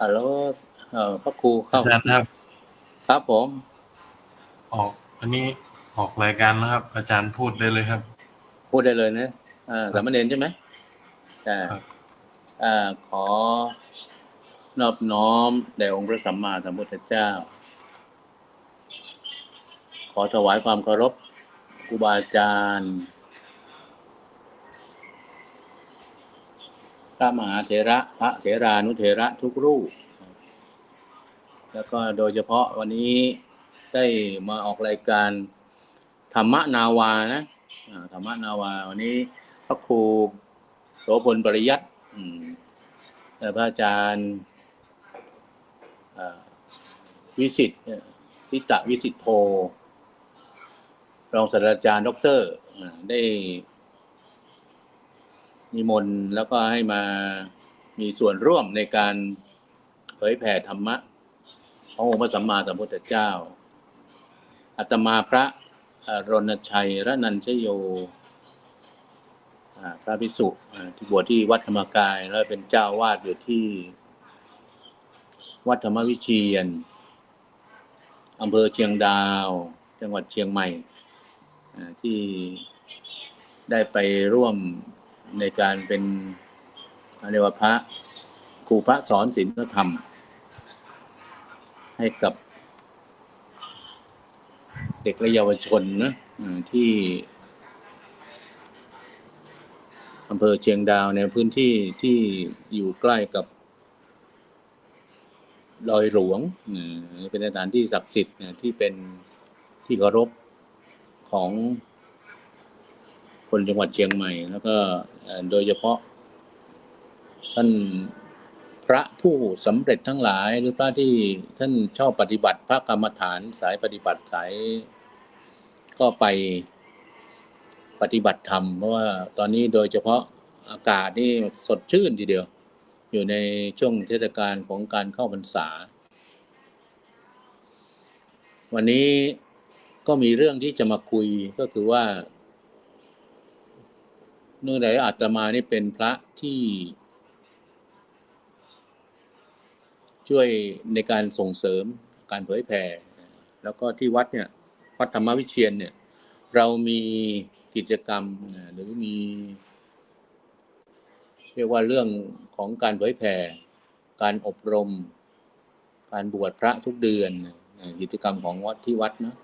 ฮัลโหลเอ่อพระครูเข้าอาจารย์ครับ ครับผม ออกอันนี้ออกรายการนะครับ อาจารย์พูดได้เลยครับ พูดได้เลยนะอ่าสามเณรใช่ไหมอ่าครับอ่าขอนอบน้อมแด่องค์พระสัมมาสัมพุทธเจ้า ขอถวายความเคารพครูบาอาจารย์ พระมหาเถระพระเถรานุเถระทุกรูป แล้วก็โดยเฉพาะวันนี้ได้มาออกรายการธรรมนาวานะธรรมนาวา วันนี้พระครูโสพลปริยัติอืมและพระอาจารย์วิสิตทิตะวิสิตโทรองศาสตราจารย์ด็อกเตอร์ได้ นิมนต์แล้วก็ให้มามีส่วนร่วมในการเผยแผ่ธรรมะขององค์พระสัมมาสัมพุทธเจ้าอาตมาพระรณชัยระนันชโยพระภิกษุที่บวชที่วัดธรรมกาย แล้วเป็นเจ้าวาดอยู่ที่ วัดธรรมวิเชียนอำเภอเชียงดาว จังหวัดเชียงใหม่ที่ได้ไปร่วม ในการเป็นเรียกว่าพระครูพระสอนศีลธรรม ให้กับเด็กและเยาวชนนะที่อำเภอเชียงดาวในพื้นที่ที่อยู่ใกล้กับดอยหลวงเป็นสถานที่ศักดิ์สิทธิ์ที่เป็นที่เคารพของ คนจังหวัดเชียงใหม่ แล้วก็โดยเฉพาะ ท่านพระผู้สำเร็จทั้งหลาย หรือพระที่ท่านชอบปฏิบัติพระกรรมฐานสายปฏิบัติสายก็ไปปฏิบัติธรรม เพราะว่าตอนนี้โดยเฉพาะอากาศนี่สดชื่นทีเดียว อยู่ในช่วงเทศกาลของการเข้าพรรษา วันนี้ก็มีเรื่องที่จะมาคุยก็คือว่า เนื่องจากอาตมานี่เป็นพระที่ ช่วยในการส่งเสริมการเผยแผ่แล้วก็ที่วัดเนี่ยวัดธรรมวิเชียนเนี่ย เรามีกิจกรรมหรือมี เรียกว่าเรื่องของการเผยแผ่การอบรม การบวชพระทุกเดือนกิจกรรมของวัดที่วัดนะ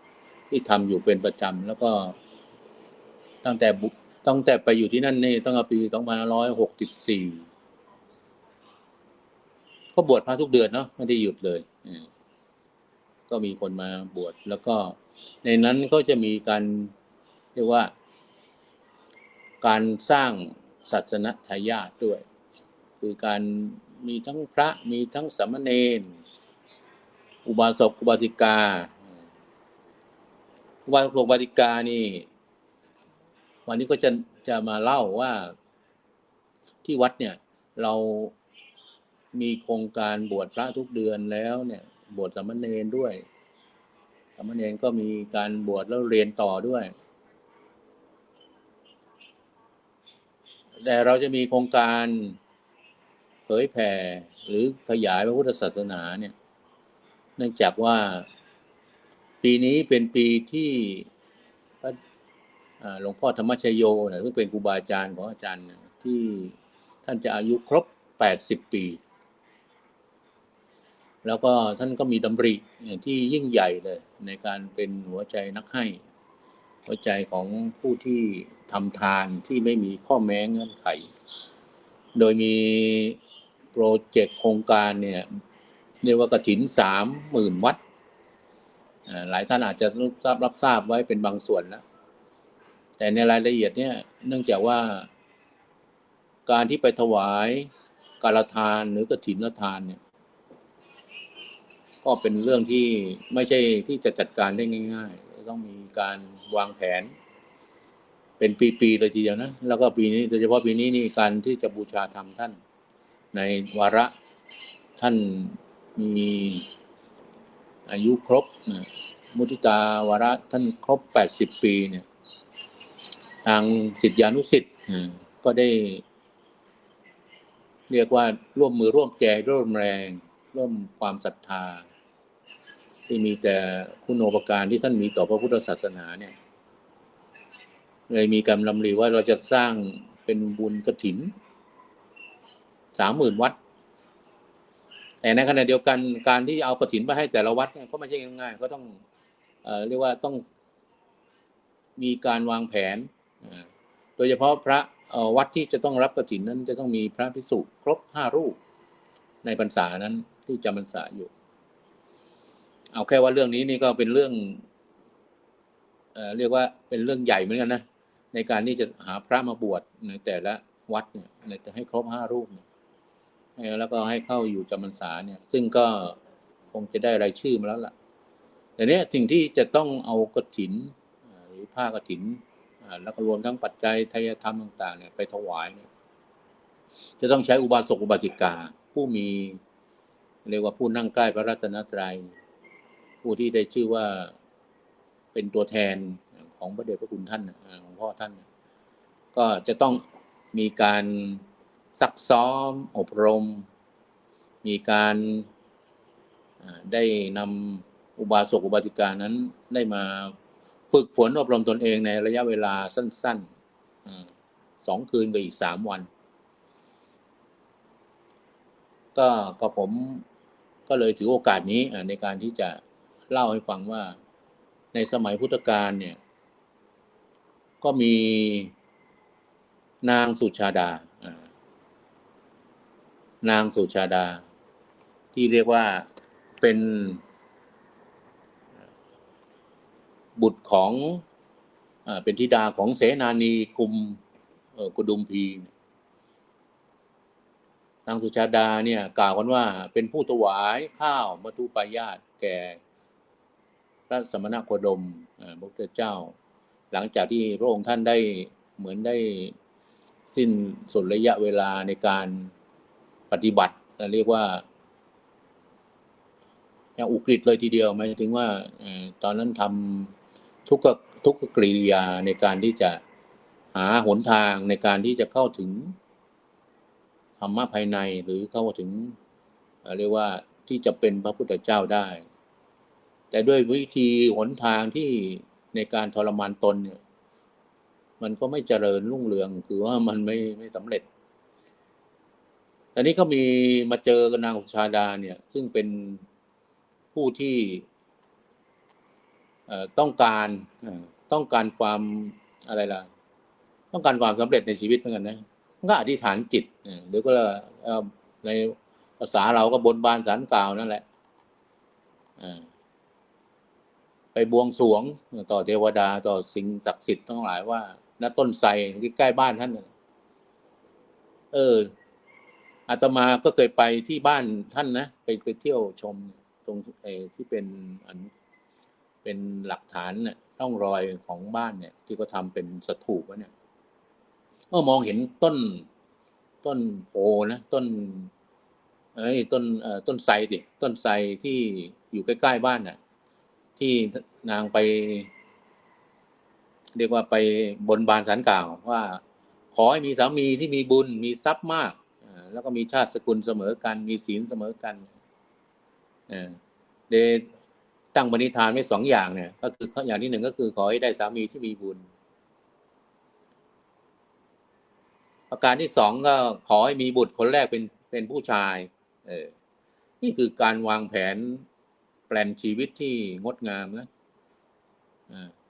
ที่ทำอยู่เป็นประจำแล้วก็ตั้งแต่บุ ตั้งแต่ไปอยู่ที่นั่นนี่ตั้งแต่ปี2564ก็บวชพระทุกเดือนเนาะไม่ได้หยุดเลยก็มีคนมาบวชแล้วก็ ในนั้นก็จะมีการเรียกว่า การสร้างศาสนทายาทด้วย คือการมีทั้งพระมีทั้งสามเณรอุบาสกอุบาสิกาอุบาสกอุบาสิกานี่ วันนี้ก็จะจะมาเล่าว่าที่วัดเนี่ย เรามีโครงการบวชพระทุกเดือนแล้วเนี่ย บวชสามเณรด้วยสามเณรก็มีการบวชแล้วเรียนต่อด้วย แต่เราจะมีโครงการเผยแผ่หรือขยายพระพุทธศาสนาเนี่ย เนื่องจากว่าปีนี้เป็นปีที่ หลวงพ่อธรรมชโยเนี่ยซึ่งเป็นครูบาอาจารย์ของอาจารย์ที่ท่านจะอายุครบ80ปี แล้วก็ท่านก็มีดำริเนี่ยที่ยิ่งใหญ่เลย ในการเป็นหัวใจนักให้ หัวใจของผู้ที่ทำทานที่ไม่มีข้อแม้เงื่อนไข โดยมีโปรเจกต์โครงการเนี่ยเรียกว่ากระถินสามหมื่นวัดอ่าหลายท่านอาจจะรับทราบรับทราบไว้เป็นบางส่วนแล้ว แต่ในรายละเอียดเนี่ยเนื่องจากว่า การที่ไปถวายการทานหรือกระถินทานเนี่ย ก็เป็นเรื่องที่ไม่ใช่ที่จะจัดการได้ง่าย ๆ ต้องมีการวางแผน เป็นปีๆเลยทีเดียวนะ แล้วก็ปีนี้โดยเฉพาะปีนี้นี่การที่จะบูชาธรรมท่าน ในวาระท่านมีอายุครบนะมุทิตาวาระท่านครบ 80 ปีเนี่ย ทางสิทธิานุสิทธิ์อ่าก็ได้ เรียกว่าร่วมมือร่วมใจร่วมแรงเริ่มความศรัทธา ที่มีแต่คุณโอปการที่ท่านมีต่อพระพุทธศาสนาเนี่ยเลยมีการลำลีว่าเราจะสร้างเป็นบุญกระถินสามหมื่นวัด แต่ในขณะเดียวกันการที่เอากระถินไปให้แต่ละวัดเนี่ยก็ไม่ใช่ง่ายๆก็ต้องเอ่อเรียกว่าต้องมีการวางแผนอ่า โดยเฉพาะพระวัดที่จะต้องรับกระถินนั้น จะต้องมีพระภิกษุครบห้ารูป ในพรรษานั้นที่จำพรรษาอยู่ เอาแค่ว่าเรื่องนี้นี่ก็เป็นเรื่องเอเรียกว่าเป็นเรื่องใหญ่เหมือนกันนะในการที่จะหาพระมาบวชในแต่ละวัดเนี่ยจะให้ครบห้ารูปเนี่ยแล้วก็ให้เข้าอยู่จำพรรษาเนี่ย ซึ่งก็คงจะได้รายชื่อมาแล้วล่ะ แต่เนี้ยสิ่งที่จะต้องเอากระถินอ่าหรือผ้ากระถินอ่า แล้วก็รวมทั้งปัจจัยทายธรรมต่างๆเนี่ยไปถวายเนี่ยจะต้องใช้อุบาสกอุบาสิกา ผู้มี เรียกว่าผู้นั่งใกล้พระรัตนตรัย ผู้ที่ได้ชื่อว่าเป็นตัวแทนของพระเดชพระคุณท่านของพ่อท่าน ก็จะต้องมีการซักซ้อมอบรม มีการได้นำอุบาสกอุบาสิกานั้นได้มา ฝึกฝนอบรมตนเองในระยะเวลาสั้นๆสองคืนกับอีกสามวัน ก็ก็ผมก็เลยถือโอกาสนี้ในการที่จะเล่าให้ฟังว่าในสมัยพุทธกาลเนี่ย ก็มีนางสุชาดา นางสุชาดา ที่เรียกว่าเป็น บุตรของอเป็นธิดาของเสนานีกุมกุดุมพีนางสุชาดาเนี่ยกล่าวกันว่าเป็นผู้ถวายข้าวมัทุปายาตแก่พระสมณโคดมพระพุทธเจ้า หลังจากที่พระองค์ท่านได้เหมือนได้สิ้นสุดระยะเวลาในการปฏิบัติเรียกว่าอย่างอุกฤษเลยทีเดียวหมายถึงว่าตอนนั้นทำ ทุกทุกกริยาในการที่จะหาหนทางในการที่จะเข้าถึงธรรมะภายในหรือเข้าถึงเเรียกว่าที่จะเป็นพระพุทธเจ้าได้ แต่ด้วยวิธีหนทางที่ในการทรมานตนเนี่ย มันก็ไม่เจริญรุ่งเรืองคือว่ามันไม่ไม่สำเร็จต่นี้ก็มีมาเจอกับนางสุชาดาเนี่ย ซึ่งเป็นผู้ที่ ต้องการต้องการความอะไรล่ะ ต้องการความสำเร็จในชีวิตเหมือนกันนะมันก็อธิษฐานจิตเอ่อหรือก็ในภาษาเราก็บนบานสารกล่าวนั่นแหละไปบวงสรวงต่อเทวดาต่อสิ่งศักดิ์สิทธิ์ทั้งหลายว่าณต้นไทรที่ใกล้บ้านท่านเอออาตมาก็เคยไปที่บ้านท่านนะไปไปเที่ยวชมตรงเออที่เป็นอัน เป็นหลักฐานเนี่ยร่องรอยของบ้านเนี่ย ที่เขาทำเป็นสถูปว้เนี่ยเมื่อมองเห็นต้น ต้นโพนะต้นเอ้ยต้นเอ่อต้นไทรดิต้นไทรที่อยู่ใกล้ๆบ้านน่ะ ที่นางไป เรียกว่าไปบนบานสารกล่าวว่า ขอให้มีสามีที่มีบุญมีทรัพย์มากแล้วก็มีชาติสกุลเสมอกัน มีศีลเสมอกันเด ตั้งบณิธานไว้สองอย่างเนี่ย ก็คืออย่างที่หนึ่งก็คือขอให้ได้สามีที่มีบุญ ประการที่สองก็ขอให้มีบุตรคนแรกเป็นเป็นผู้ชาย เออ นี่คือการวางแผนแปลนชีวิตที่งดงามนะ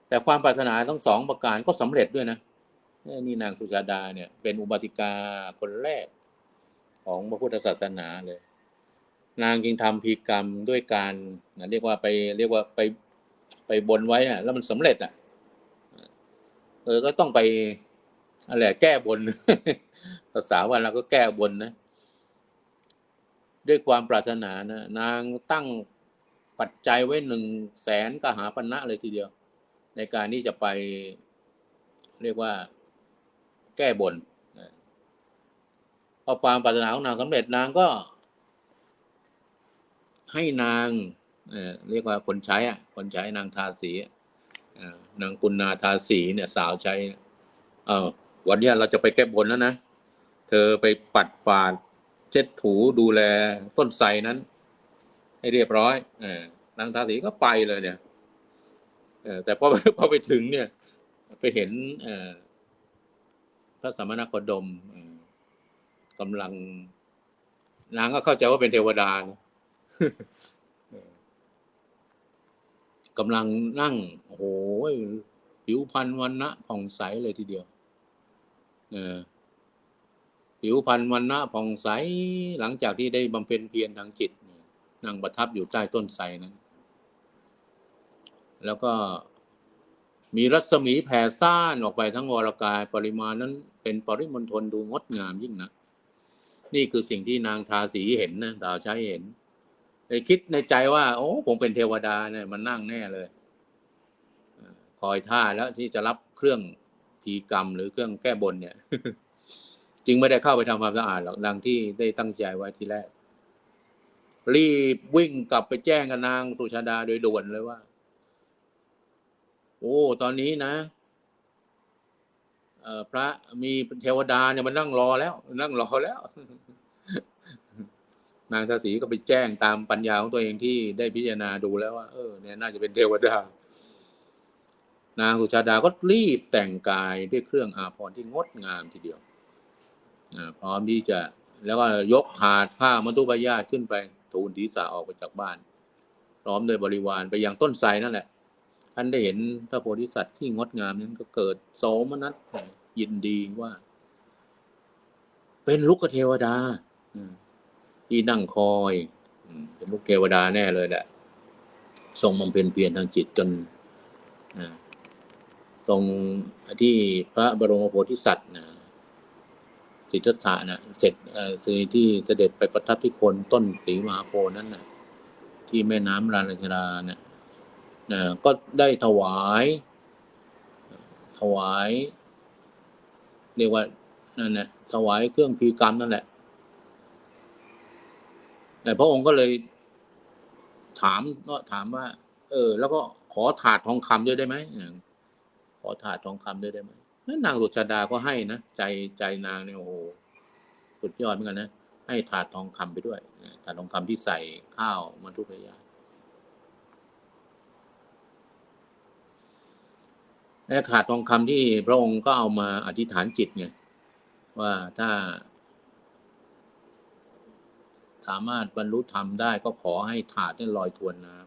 แต่ความปรารถนาทั้งสองประการก็สำเร็จด้วยนะนี่นางสุชาดาเนี่ย เป็นอุบาติกาคนแรกของพระพุทธศาสนาเลย นางจึงทำพีกรรมด้วยการนะเรียกว่าไปเรียกว่าไปไปบนไว้อะแล้วมันสำเร็จอะเออก็ต้องไปอะไรแก้บนภาษาว่าเราก็แก้บนนะ ด้วยความปรารถนานะนางตั้งปัจจัยไว้หนึ่งแสนกหาปณะเลยทีเดียว ในการที่จะไปเรียกว่า แก้บนนพอความปรารถนาของนางสำเร็จนางก็ ให้นางเเรียกว่าคนใช้อะคนใช้นางทาสีนางกุณนาทาสีเนี่ยสาวใช้เออวันนี้เราจะไปแก้บนแล้วนะ เธอไปปัดฝาดเช็ดถูดูแลต้นไทรนั้น ให้เรียบร้อยเออนางทาสีก็ไปเลยเนี่ยเออแต่พอพอไปถึงเนี่ย ไปเห็นเออพระสมณโคดมเอ่อกำลังนางก็เข้าใจว่าเป็นเทวดานะ กำลังนั่ง โอ้โหผิวพรรณวันนะผ่องใสเลยทีเดียวเออผิวพรรณวันนะผ่องใสหลังจากที่ได้บำเพ็ญเพียรทางจิตนั่งประทับอยู่ใต้ต้นไทรนั้น แล้วก็มีรัศมีแผ่ซ่านออกไปทั้งวรกายปริมาณนั้น เป็นปริมณฑลดูงดงามยิ่งนะ นี่คือสิ่งที่นางทาสีเห็นนะดาวใช้เห็น คิดในใจว่า โอ้ผมเป็นเทวดาเนี่ยมันนั่งแน่เลยคอยท่าแล้วที่จะรับเครื่องพีกรรม หรือเครื่องแก้บนเนี่ย จึงไม่ได้เข้าไปทำความสะอาดหรอกดังที่ได้ตั้งใจไว้ทีแรก รีบวิ่งกลับไปแจ้งกับนางสุชาดาโดยด่วนเลยว่า โอ้ ตอนนี้นะพระมีเทวดาเนี่ยมันนั่งรอแล้ว นั่งรอแล้ว นางทาสีก็ไปแจ้งตามปัญญาของตัวเองที่ได้พิจารณาดูแล้วว่า เออเนี่ยน่าจะเป็นเทวดา นางสุชาดาก็รีบแต่งกายด้วยเครื่องอาภรณ์ที่งดงามทีเดียวพร้อมที่จะแล้วก็ยกถาดผ้ามัทุปยาตขึ้นไป ทูลศีรษะออกไปจากบ้าน พร้อมโดยบริวารไปยังต้นไทรนั่นแหละ ท่านได้เห็นพระโพธิสัตว์ที่งดงามนั้นก็เกิดโสมนัสยินดีว่า เป็นลูกเทวดา ที่นั่งคอยอืมเป็นลูกเทวดาแน่เลยแหละทรงบำเพ็ญเพียรทางจิตจนตรงที่พระบรมโพธิสัตว์นะสิทธัตถะนะเสร็จเอ่อคือที่เสด็จไปประทับที่โคนต้นสีมหาโพนั้นนะที่แม่น้ำราณชราเนี่ยนะก็ได้ถวาย ถวาย เรียกว่านั่นแหละถวายเครื่องพีกรรมนั่นแหละ แต่พระองค์ก็เลยถามก็ถามว่า เออ แล้วก็ขอถาดทองคำด้วยได้ไหมขอถาดทองคำด้วยได้ไหมนั่นนางสุชาดาก็ให้นะใจใจนางเนี่ยโอ้โหสุดยอดเหมือนกันนะให้ถาดทองคำไปด้วยถาดทองคำที่ใส่ข้าวมันทุกอย่าและขาดทองคำที่พระองค์ก็เอามาอธิษฐานจิตไงว่าถ้า สามารถบรรลุธรรมได้ก็ขอให้ถาดนี่ลอยทวนน้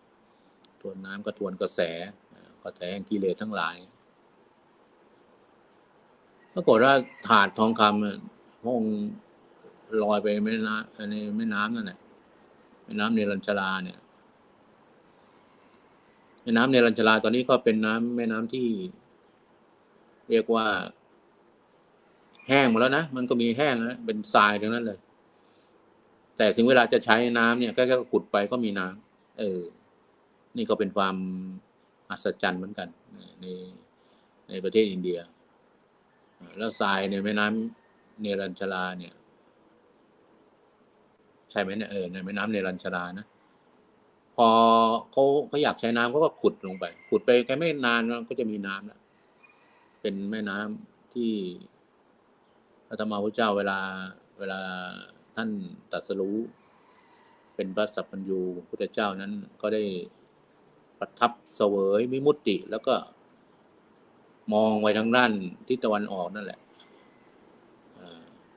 ำทวนน้ำก็ทวนกระแสกระแสแห่งกิเลสทั้งหลายปรากฏว่าถาดทองคำพระองค์ลอยไปแม่น้ำในแม่น้ำนั่นแหละแม่น้ำเนรัญชราเนี่ยแม่น้ำเนรัญชราตอนนี้ก็เป็นน้ำแม่น้ำที่ เรียกว่า แห้งหมดแล้วนะมันก็มีแห้งนะเป็นทรายทั้งนั้นเลย แต่ถึงเวลาจะใช้น้ำเนี่ยก็แค่ขุดไปก็มีน้ำเออ นี่ก็เป็นความอัศจรรย์เหมือนกัน ในในประเทศอินเดีย แล้วทรายในแม่น้ำเนรัญชราเนี่ย ใช่ไหมเนี่ยเออในแม่น้ำเนรัญชรานะพอเขาเขาอยากใช้น้ำเขาก็ขุดลงไป ขุดไปแค่ไม่นานก็จะมีน้ำแล้วเป็นแม่น้ำที่พระธรรมพุทธเจ้าเวลาเวลา ท่านตรัสรู้ เป็นพระสัพพัญญูพุทธเจ้านั้นก็ได้ประทับเสวยมิมุตติ แล้วก็มองไปทางด้านทิศตะวันออกนั่นแหละ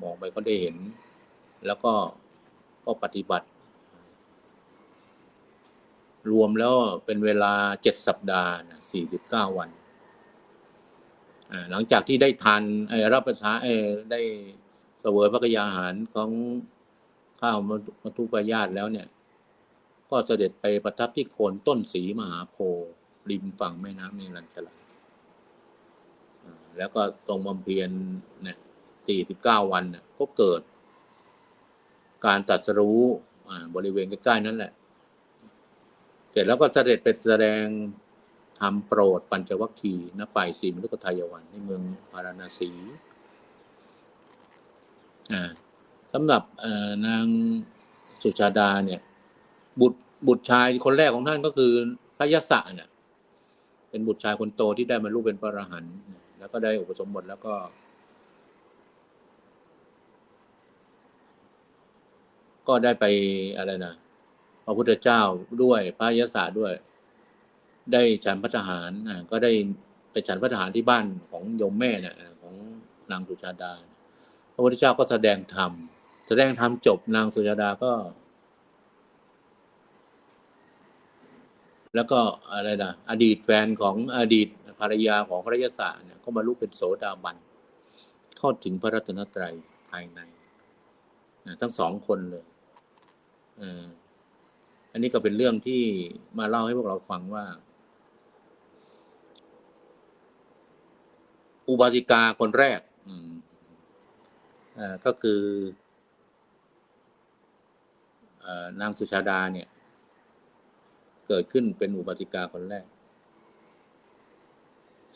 มองไปก็ได้เห็น แล้วก็ก็ปฏิบัติ รวมแล้วเป็นเวลาเจ็ดสัปดาห์สี่สิบเก้าวันหลังจากที่ได้ทานเอ่อรับประทานได้ วยพระกยาหารของข้าวมัทุปายาตแล้วเนี่ย ก็เสด็จไปประทับที่โคนต้นสีมหาโพธิ์ริมฝั่งแม่น้ำเนรัญชราแล้วก็ทรงบำเพ็ญเนี่ยสี่สิบเก้าวันเนี่ยก็เกิด การตรัสรู้บริเวณใกล้ๆนั่นแหละ เสร็จแล้วก็เสด็จไปแสดงทำโปรดปัญจวัคคีย์ณป่ายสีมฤคทายวันในเมืองพาราณสี สำหรับนางสุชาดาเนี่ย บุตรบุตรชายคนแรกของท่านก็คือพระยศะเนี่ยเป็นบุตรชายคนโตที่ได้มาลูกเป็นพระอรหันต์แล้วก็ได้อุปสมบทแล้วก็ ก็ได้ไปอะไรนะพระพุทธเจ้าด้วยพระยศาด้วย ได้ฉันพัฒหารก็ได้ไปฉันพัฒหารที่บ้านของโยมแม่เนี่ยของนางสุชาดาพ ระพุทธเจ้าก็แสดงธรรมแสดงธรรมจบนางสุชาดาก็ แล้วก็อะไรนะอดีตแฟนของอดีตภรรยาของพระยศาเนี่ยก็มาลุกเป็นโสดาบันเข้าถึงพระรัตนตรัยภายในนะทั้งสองคนเลยออันนี้ก็เป็นเรื่องที่มาเล่าให้พวกเราฟังว่า อุบาสิกาคนแรก อืม ก็คือนางสุชาดาเนี่ย เกิดขึ้นเป็นอุบาสิกาคนแรก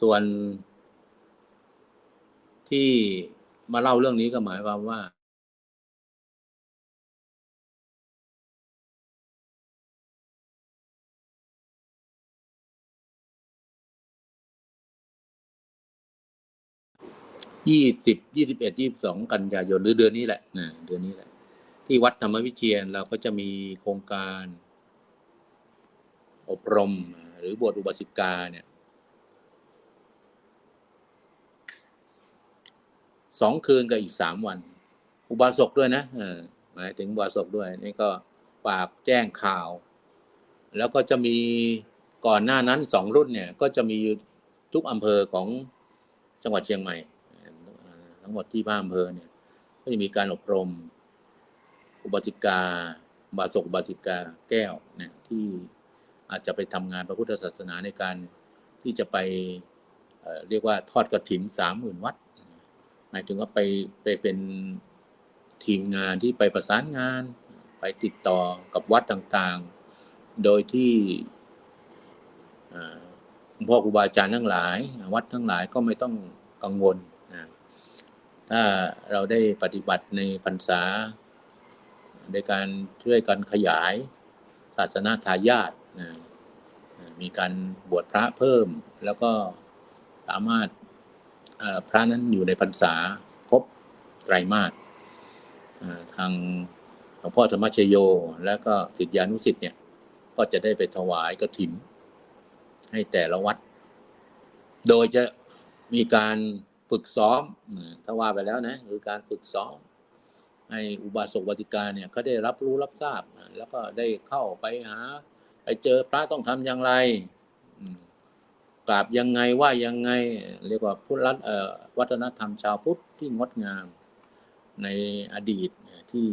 ส่วนที่มาเล่าเรื่องนี้ก็หมายความว่า ยี่สิบยี่สิบเอ็ดยี่สิบสองกันยายนหรือเดือนนี้แหละนะเดือนนี้แหละ ที่วัดธรรมวิเชียนเราก็จะมีโครงการ อบรม หรือบวชอุบาสิกาเนี่ยสองคืนกับอีกสามวัน อุบาสกด้วยนะหมายถึงอุบาสกด้วย นี่ก็ฝากแจ้งข่าว แล้วก็จะมีก่อนหน้านั้นสองรุ่นเนี่ย ก็จะมีทุกอำเภอของจังหวัดเชียงใหม่ ทั้งหมดที่บ้าอำเภอเนี่ย ก็จะมีการอบรม อุบาสิกาบาสกบาสิกาแก้วเนี่ยที่อาจจะไปทำงานพระพุทธศาสนาในการที่จะไปเเรียกว่าทอดกระถิ่นสามหมื่นวัดหมายถึงว่าไปไปเป็นทีมงานที่ไปประสานงาน ไปติดต่อกับวัดต่างๆ โดยที่พ่อครูบาอาจารย์ทั้งหลาย วัดทั้งหลายก็ไม่ต้องกังวล ถ้าเราได้ปฏิบัติในพรรษา ในการช่วยกันขยายศาสนาทายาทนะมีการบวชพระเพิ่ม แล้วก็สามารถพระนั้นอยู่ในพรรษาครบไตรมาสทางหลวงพ่อธรรมชโย แล้วก็ศิษยานุศิษย์เนี่ย ก็จะได้ไปถวายกฐินให้แต่ละวัด โดยจะมีการ ฝึกซ้อมอ่าถ้าว่าไปแล้วนะคือการฝึกซ้อม ให้อุบาสกวัติกาเนี่ยเขาได้รับรู้รับทราบ แล้วก็ได้เข้าไปหา ไปเจอพระต้องทำอย่างไรกราบยังไงว่ายังไง เรียกว่าพุทธรัตวัฒนธรรมชาวพุทธที่งดงามในอดีตที่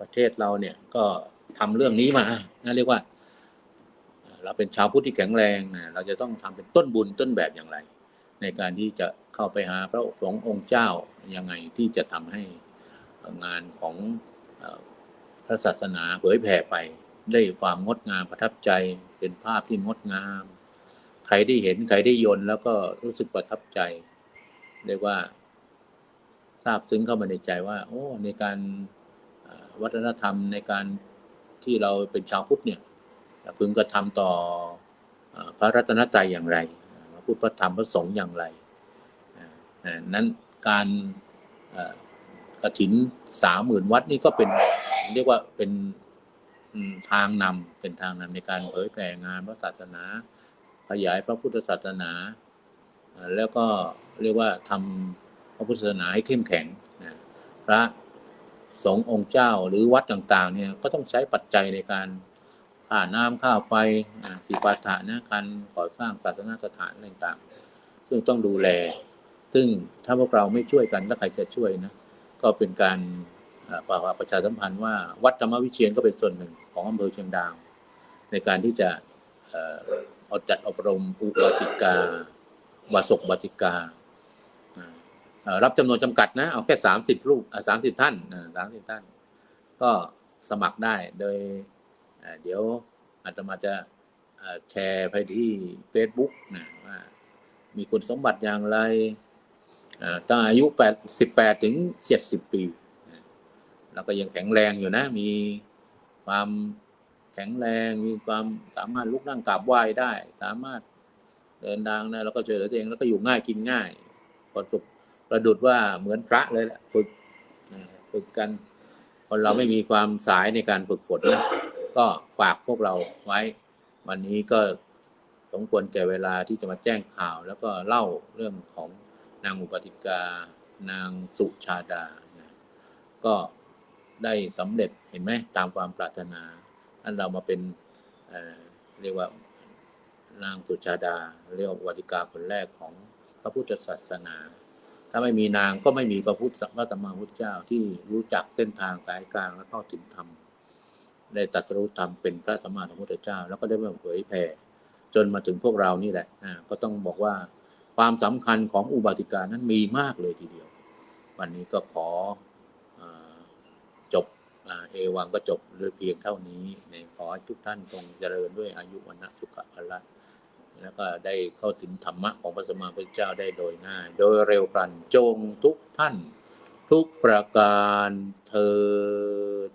ประเทศเราเนี่ยก็ทำเรื่องนี้มานะเรียกว่า เราเป็นชาวพุทธที่แข็งแรงนะเราจะต้องทำเป็นต้นบุญต้นแบบอย่างไร ในการที่จะเข้าไปหาพระสงฆ์องค์เจ้ายังไงที่จะทำให้งานของพระศาสนาเผยแผ่ไป ได้ความงดงามประทับใจเป็นภาพที่งดงาม ใครได้เห็นใครได้ยนแล้วก็รู้สึกประทับใจเรียกว่าทราบซึ้งเข้ามาในใจว่า โอ้ในการวัฒนธรรมในการที่เราเป็นชาวพุทธเนี่ยพึงกระทำต่อเอ่อพระรัตนตรัยอย่างไร พุทธพระธรรมพระสงฆ์อย่างไรนั้นการกระถินสามหมื่นวัดนี่ก็เป็นเรียกว่าเป็นทางนำเป็นทางนำในการเผยแผ่งานพระศาสนา ขยายพระพุทธศาสนา แล้วก็เรียกว่าทำพระพุทธศาสนาให้เข้มแข็งพระสงฆ์องค์เจ้าหรือวัดต่าง ๆ เนี่ยก็ต้องใช้ปัจจัยในการ ค่าน้ำค่าไฟอ่าสิปาถะนะการก่อสร้างศาสนสถานต่างๆ ซึ่งต้องดูแล ซึ่งถ้าพวกเราไม่ช่วยกันแล้วใครจะช่วยนะ ก็เป็นการอ่าประประชาสัมพันธ์ว่าวัดธรรมวิเชียนก็เป็นส่วนหนึ่งของอำเภอเชียงดาว ในการที่จะเอ่อเอาจัดอบรมอุบาสิกาบาสกบาสิกา รับจำนวนจำกัดนะ เอาแค่สามสิบรูปสามสิบท่านสามสิบท่าน ก็สมัครได้โดย เดี๋ยวอาตมาจะแชร์ไปที่ Facebook นะว่ามีคุณสมบัติอย่างไรตั้งอายุแปดสิบแปดถึงเจ็ดสิบปี แล้วก็ยังแข็งแรงอยู่นะ มีความแข็งแรงมีความสามารถลุกนั่งกราบไหว้ได้ สามารถเดินทางนะแล้วก็ช่วยเหลือตัวเองแล้วก็อยู่ง่ายกินง่ายประสบประดุดว่าเหมือนพระเลยแหละฝึกฝึกกันคนเราไม่มีความสายในการฝึกฝนนะ ก็ฝากพวกเราไว้ วันนี้ก็สมควรแก่เวลาที่จะมาแจ้งข่าว แล้วก็เล่าเรื่องของนางอุปติกานางสุชาดานะก็ได้สำเร็จเห็นไหมตามความปรารถนาท่านเรามาเป็นเเรียกว่านางสุชาดา เรียกว่าวัติกาคนแรกของพระพุทธศาสนา ถ้าไม่มีนางก็ไม่มีพระพุทธพระสัมมาพุทธเจ้าที่รู้จักเส้นทางสายกลางและเข้าถึงธรรม ได้ตรัสรู้ธรรมเป็นพระสัมมาสัมพุทธเจ้า แล้วก็ได้มาเผยแผ่จนมาถึงพวกเรานี่แหละก็ต้องบอกว่าความสำคัญของอุบาติกานั้นมีมากเลยทีเดียว วันนี้ก็ขออจบเอวังก็จบเพียงเท่านี้ในขอทุกท่านจงเจริญด้วยอายุวันนะสุขภละแล้วก็ได้เข้าถึงธรรมะของพระสัมมาสัมพุทธเจ้าได้โดยง่าย โดยเร็วพลันจงทุกท่าน ทุกประการเทิน